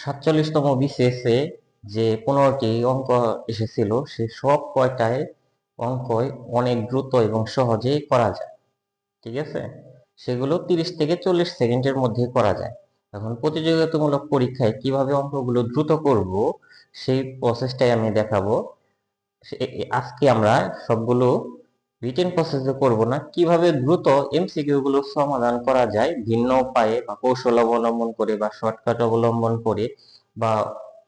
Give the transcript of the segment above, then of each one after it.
সাতচল্লিশতম বিসিএসে যে পনেরোটি অঙ্ক এসেছিল, সে সব কয়টায় অঙ্কই অনেক দ্রুত এবং সহজেই করা যায়। ঠিক আছে? সেগুলো তিরিশ থেকে চল্লিশ সেকেন্ডের মধ্যে করা যায়। এখন প্রতিযোগিতামূলক পরীক্ষায় কীভাবে অঙ্কগুলো দ্রুত করব, সেই প্রসেসটাই আমি দেখাবো। আজকে আমরা সবগুলো রিটেন প্রসেসে করব না। কীভাবে দ্রুত এমসিকিউ গুলো সমাধান করা যায়, ভিন্ন উপায়ে বা কৌশল অবলম্বন করে বা শর্টকাট অবলম্বন করে বা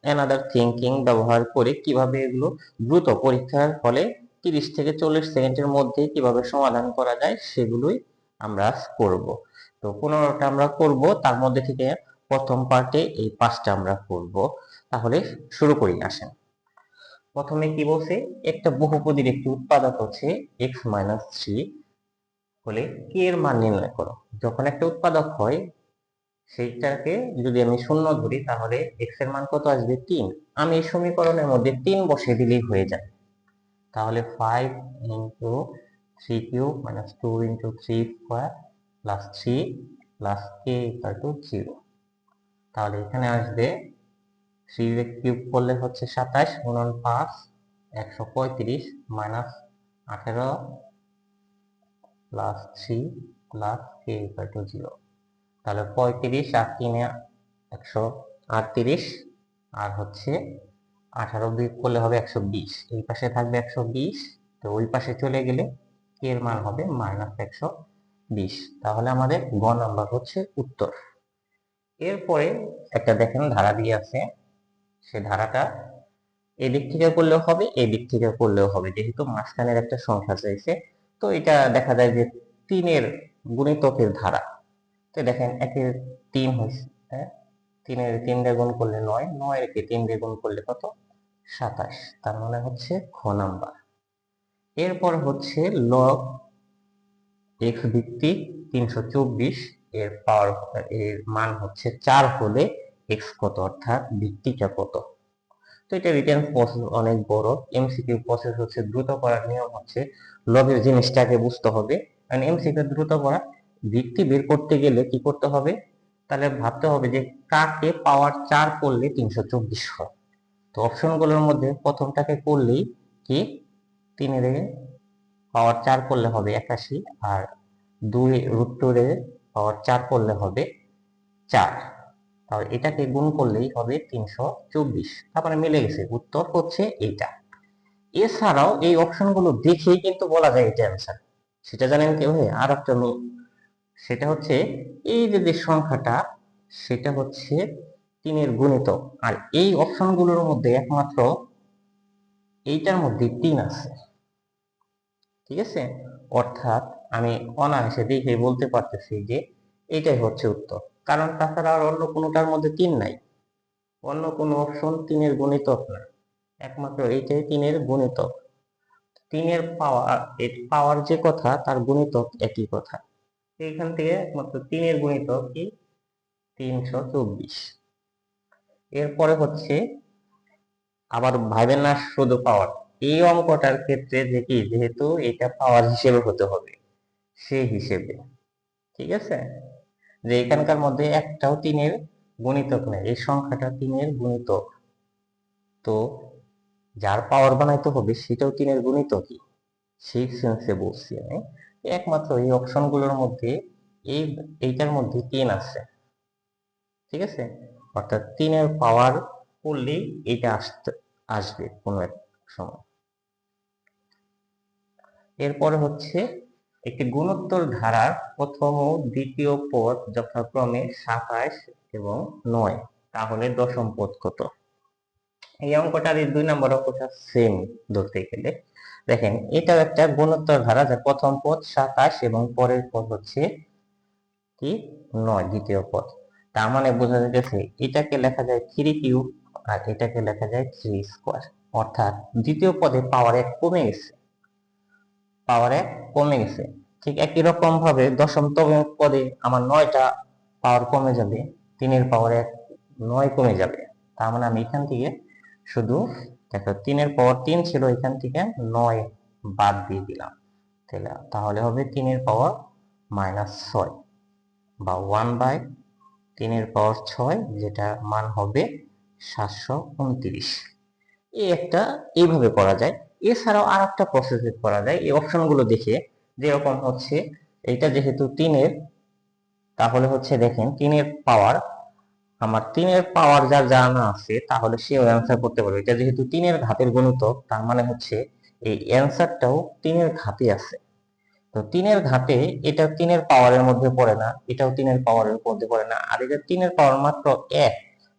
অ্যানাদার থিঙ্কিং ব্যবহার করে কীভাবে এগুলো দ্রুত পরীক্ষার ফলে তিরিশ থেকে চল্লিশ সেকেন্ডের মধ্যে কীভাবে সমাধান করা যায় সেগুলোই আমরা করব। তো পনেরোটা আমরা করব, তার মধ্যে থেকে প্রথম পার্টে এই পাঁচটা আমরা করব। তাহলে শুরু করি, আসেন। প্রথমে কি বলছে? একটা বহুপদীর একটি উৎপাদক হচ্ছে এক্স মাইনাস থ্রি হলে কে এর মান নির্ণয় করো। যখন একটা উৎপাদক হয়, সেইটাকে যদি আমি শূন্য ধরি, তাহলে এক্সের মান কত আসবে? তিন। আমি এই সমীকরণের মধ্যে তিন বসে দিলেই হয়ে যায়। তাহলে five into three cube minus two into three square plus three plus k equal to zero তাহলে এখানে আসবে থ্রি কিউব করলে হচ্ছে সাতাশ গুণন পাঁচ, একশো পঁয়ত্রিশ মাইনাস আঠেরো plus three plus k to zero তাহলে পঁয়ত্রিশ আর তিনে একশো আটত্রিশ, আর হচ্ছে আঠারো বিয়োগ করলে হবে একশো বিশ। এই পাশে থাকবে একশো বিশ, তো ওই পাশে চলে গেলে কে এর মান হবে মাইনাস একশো বিশ। তাহলে আমাদের গ নাম্বার হচ্ছে উত্তর। এরপরে একটা দেখেন ধারা দিয়ে আছে সে ধারাটা এদিক থেকে করলেও হবে এই দিক থেকে করলেও হবে। যেহেতু মাঝখানের একটা সংখ্যা চাইছে তো এটা দেখা যায় যে তিনের গুণিতকের ধারা। তো দেখেন, একের তিন হয়েছে হ্যাঁ? তিনের তিন দিয়ে গুণ করলে নয় নয় একে তিন দিয়ে গুণ করলে কত? সাতাশ। তার মানে হচ্ছে খ নাম্বার। এরপর হচ্ছে লগ এক্স ভিত্তিক তিনশো চব্বিশ, এর পাওয়ার এর মান হচ্ছে চার হলে এক্স কত অর্থাৎ ভিত্তিটা কত? তো এটা রিটার্ন প্রসেস অনেক বড়। এমসিকিউ প্রসেস হচ্ছে দ্রুত করার নিয়ম হচ্ছে লগের জিনিসটাকে বুঝতে হবে। কারণ এমসিকিউ দ্রুত করা, ভিত্তি বের করতে গেলে কি করতে হবে? তাহলে ভাবতে হবে যে কাকে পাওয়ার চার করলে তিনশো চব্বিশ হয়। তো অপশনগুলোর মধ্যে প্রথমটাকে করলেই কি? তিনের পাওয়ার চার করলে হবে একাশি আর দুই রুট টুরে পাওয়ার চার করলে হবে চার। তাহলে এটাকে গুণ করলেই হবে তিনশো চব্বিশ। তারপরে মিলে গেছে, উত্তর হচ্ছে এইটা। এছাড়াও এই অপশনগুলো দেখেই কিন্তু বলা যায় এটা অ্যান্সার সেটা জানেন কেউ আর একটা লো- সেটা হচ্ছে এই যে যে সংখ্যাটা, সেটা হচ্ছে তিনের গুণিত। আর এই অপশনগুলোর মধ্যে একমাত্র এইটার মধ্যে তিন আছে। ঠিক আছে? অর্থাৎ আমি অনায়াসে দেখে বলতে পারতেছি যে এটাই হচ্ছে উত্তর। কারণ তাছাড়া আর অন্য কোনোটার মধ্যে তিন নাই। অন্য কোনো অপশন তিনের গুণিতক না। একমাত্র এইটাই তিনের গুণিতক। তিনের পাওয়ার পাওয়ার যে কথা, তার গুণিতক একই কথা। এইখান থেকে একমাত্র তিনের গুণিতক কি? তিনশো চব্বিশ। এরপরে হচ্ছে, আবার ভাইবেন না শুধু পাওয়ার এই অঙ্কটার ক্ষেত্রে কি? যেহেতু এটা পাওয়ার হিসেবে হতে হবে। সেই হিসেবে। ঠিক আছে? যে এখানকার মধ্যে একটাও তিনের গুণিতক নেই, এই সংখ্যাটা তিনের গুণিতক। তো যার পাওয়ার বানাইতে হবে সেটাও তিনের গুণিতকই। সেই সেন্সে বলছি আমি। একমাত্র এই অপশনগুলোর মধ্যে এই, এইটার মধ্যে তিন আছে। ঠিক আছে? অর্থাৎ তিনের পাওয়ার করলেই এটা আসতে, আসবে কোনো এক সময়। এরপরে হচ্ছে একটি গুণোত্তর ধারার প্রথম ও দ্বিতীয় পদ যথাক্রমে সাতাশ এবং নয়, তাহলে দশম পদ কত? এই অঙ্কটার এই দুই নম্বর অঙ্কটা সেম ধরতে গেলে। দেখেন, এটাও একটা গুণোত্তর ধারা যার প্রথম পদ সাতাশ এবং পরের পদ হচ্ছে কি? নয়, দ্বিতীয় পদ। তার মানে বোঝা যাচ্ছে এটাকে লেখা যায় থ্রি কিউব আর এটাকে লেখা যায় থ্রি স্কোয়ার অর্থাৎ দ্বিতীয় পদে পাওয়ার এক কমে গেছে। পাওয়ার কমে গেছে। ঠিক একই রকম ভাবে দশমতম পদে আমার নয়টা পাওয়ার কমে যাবে, তিনের পাওয়ার এক নয় কমে যাবে। তার মানে আমি এখান থেকে শুধু, দেখো, তিনের পাওয়ার তিন ছিল, এখান থেকে নয় বাদ দিয়ে দিলাম। তাহলে তাহলে হবে তিনের পাওয়ার মাইনাস ছয় বা ওয়ান বাই তিনের পাওয়ার ছয় যেটা মান হবে সাতশো উনত্রিশ। এই একটা এইভাবে করা যায়। এছাড়াও আর একটা প্রসেসে করা যায়। এই অপশনগুলো দেখে যেরকম হচ্ছে এটা যেহেতু তিনের, তাহলে হচ্ছে দেখেন তিনের পাওয়ার আমার তিনের পাওয়ার যার জানা আছে, তাহলে সেও অ্যান্সার করতে পারবে। এটা যেহেতু তিনের ঘাতের গুণিতক, তার মানে হচ্ছে এই অ্যান্সারটাও তিনের ঘাতে আছে। তো তিনের ঘাতে এটা তিনের পাওয়ারের মধ্যে পড়ে না, এটাও তিনের পাওয়ারের মধ্যে পড়ে না, আর এটা তিনের পাওয়ার মাত্র এক।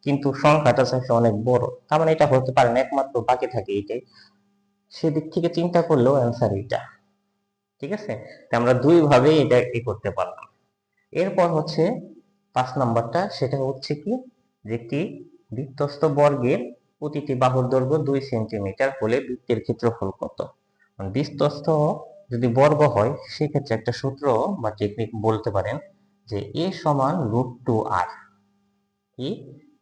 কিন্তু সংখ্যাটা চাইছে অনেক বড়। তার মানে এটা হতে পারে না, একমাত্র বাকি থাকে এটাই। সেদিক থেকে চিন্তা করলেও অ্যান্সার এটা ঠিক আছে? আমরা দুই ভাবে এটা ই করতে পারলাম। এরপর হচ্ছে পাঁচ নাম্বারটা, সেটা হচ্ছে কি? যে একটি বৃত্তস্থ বর্গের প্রতিটি বাহুর দৈর্ঘ্য দুই সেন্টিমিটার হলে বৃত্তের ক্ষেত্রফল কত? মানে বৃত্তস্থ যদি বর্গ হয়, সেক্ষেত্রে একটা সূত্র বা টেকনিক বলতে পারেন যে এ সমান রুট টু আর কি?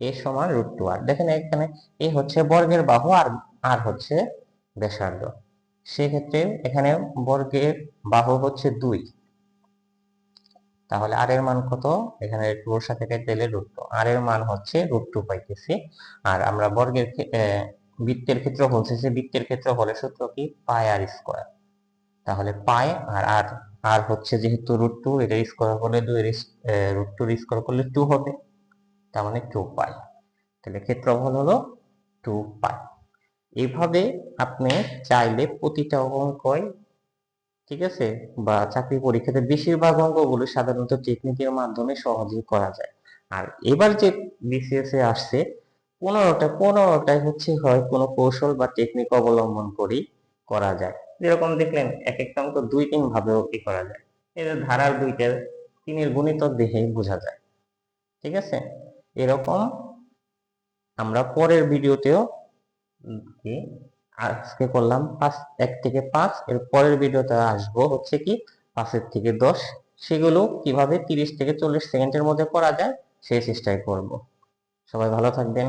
এ সমান রুট টু আর। দেখেন এখানে এ হচ্ছে বর্গের বাহু আর আর হচ্ছে ব্যাসার্ধ। সেক্ষেত্রে এখানে বর্গের বাহু হচ্ছে দুই। তাহলে আর এর মান কত? এখানে টুর সাথে কেটে দিলে রুট টু। আর এর মান হচ্ছে রুট টু পাইতেছি। আর আমরা বর্গের বৃত্তের ক্ষেত্র বলছি যে বৃত্তের ক্ষেত্র হলে সূত্র কি? Pi r square. তাহলে পাই আর আর আর হচ্ছে যেহেতু রুট টু, এটা স্কোয়ার করলে দুই রুট টু স্কোয়ার করলে টু হবে। তার মানে টু পাই তাহলে ক্ষেত্রফল হলো টু পাই এইভাবে আপনি চাইলে প্রতিটা অঙ্কই, ঠিক আছে? বা চাকরি পরীক্ষাতে বেশিরভাগ অঙ্কগুলো সাধারণত টেকনিকের মাধ্যমে সহজেই করা যায়। আর এবার যে বিসিএস এ আসছে, পনেরোটা, পনেরোটাই হচ্ছে হয় কোনো কৌশল বা টেকনিক অবলম্বন করেই করা যায়। যেরকম দেখলেন এক একটা অঙ্ক দুই তিন ভাবেও কি করা যায়। এদের ধারার দুইটা তিনের গুণিতক দেখেই বোঝা যায়। ঠিক আছে? এরকম আমরা পরের ভিডিওতেও যে আজকে করলাম পাঁচ, এক থেকে পাঁচ, এর পরের ভিডিওতে আসব হচ্ছে কি পাঁচের থেকে দশ। সেগুলো কীভাবে তিরিশ থেকে চল্লিশ সেকেন্ডের মধ্যে করা যায় সেই চেষ্টাই করব। সবাই ভালো থাকবেন।